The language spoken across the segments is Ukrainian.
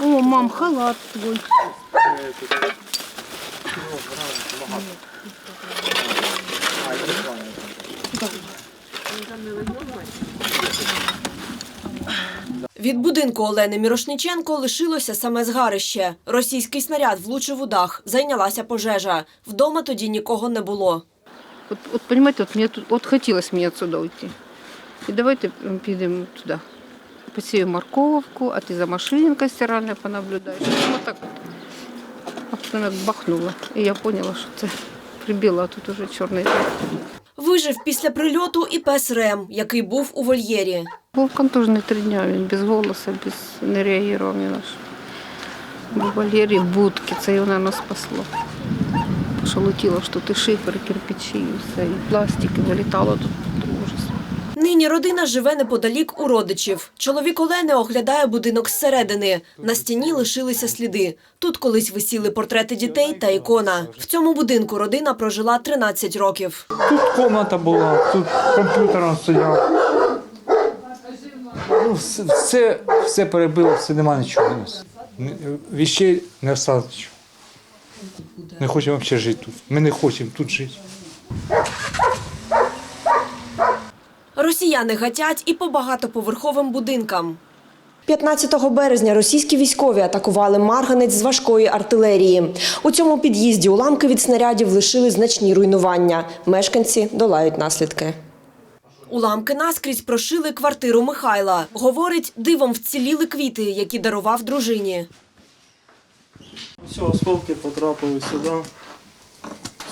О, мам, халат твой. Від будинку Олени Мірошниченко лишилося саме згарище. Російський снаряд влучив у дах, зайнялася пожежа. Вдома тоді нікого не було. От, от понимаете, от мені тут от хотілося мені отсюда уйти. І давайте підемо туди. Посію морковку, а ти за машинкою стиральною понаблюдаєш. Ну, так от. А потім як бахнуло. І я поняла, що це прибило, а тут уже чорний. Вижив після прильоту і пес Рем, який був у вольєрі. Вулкан теж не три дня, він без голосу, без не реагував ні на що. Був в Валерії в будці, це його, мабуть, спасло. Тому що і шифер, кирпичі, і все, і пластик, і вилітало тут. Нині родина живе неподалік у родичів. Чоловік Олени оглядає будинок зсередини. На стіні лишилися сліди. Тут колись висіли портрети дітей та ікона. В цьому будинку родина прожила 13 років. Тут комната була, тут комп'ютер стояв. Ну, все, все, перебило, все нема нічого. Віщей не осталось. Не хочемо взагалі жити тут. Ми не хочемо тут жити. Росіяни гатять і по багатоповерховим будинкам. 15 березня російські військові атакували марганець з важкої артилерії. У цьому під'їзді уламки від снарядів лишили значні руйнування. Мешканці долають наслідки. Уламки наскрізь прошили квартиру Михайла. Говорить, дивом вціліли квіти, які дарував дружині. Все, осколки потрапили сюди,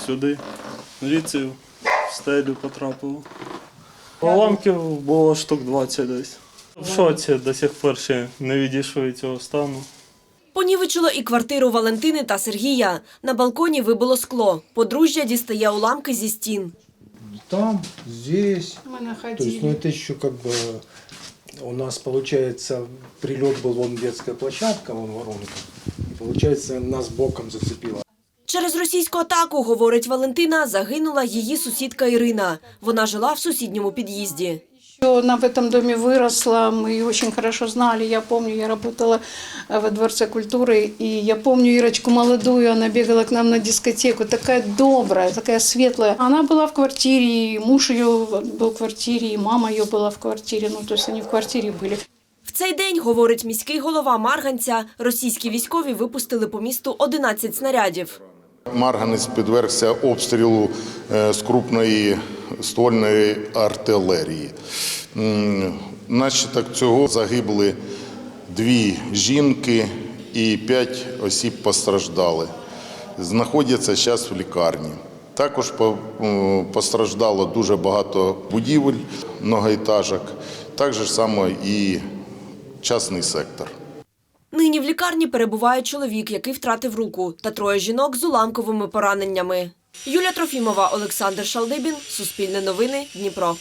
сюди, звідси в стелю потрапило. Уламків було штук 20 десь. В шоці до сих пор ще не відійшли від цього стану. Понівечило і квартиру Валентини та Сергія. На балконі вибило скло. Подружжя дістає уламки зі стін. там, здесь. То есть, ну это еще как бы у нас получается прилет был вон детская площадка, вон воронка. И получается нас боком зацепило. Через російську атаку, говорить Валентина, загинула її сусідка Ірина. Вона жила в сусідньому під'їзді. Она в этом доме выросла, мы ее очень хорошо знали. Я помню, я работала э, во Дворце культуры, и я помню Ирочку молодую, она бегала к нам на дискотеку, такая добрая, такая светлая. Она была в квартире, и муж ее был в квартире, и мама ее была в квартире, ну то есть они в квартире были. В цей день, говорить міський голова Марганця, російські військові випустили по місту 11 снарядів. Марганець підвергся обстрілу е, з крупної ствольної артилерії. Внаслідок цього загибли дві жінки і п'ять осіб постраждали. Знаходяться зараз в лікарні. Також постраждало дуже багато будівель, многоетажок, так же само і частний сектор. Нині в лікарні перебуває чоловік, який втратив руку, та троє жінок з уламковими пораненнями. Юля Трофімова, Олександр Шалдибін, Суспільне новини, Дніпро.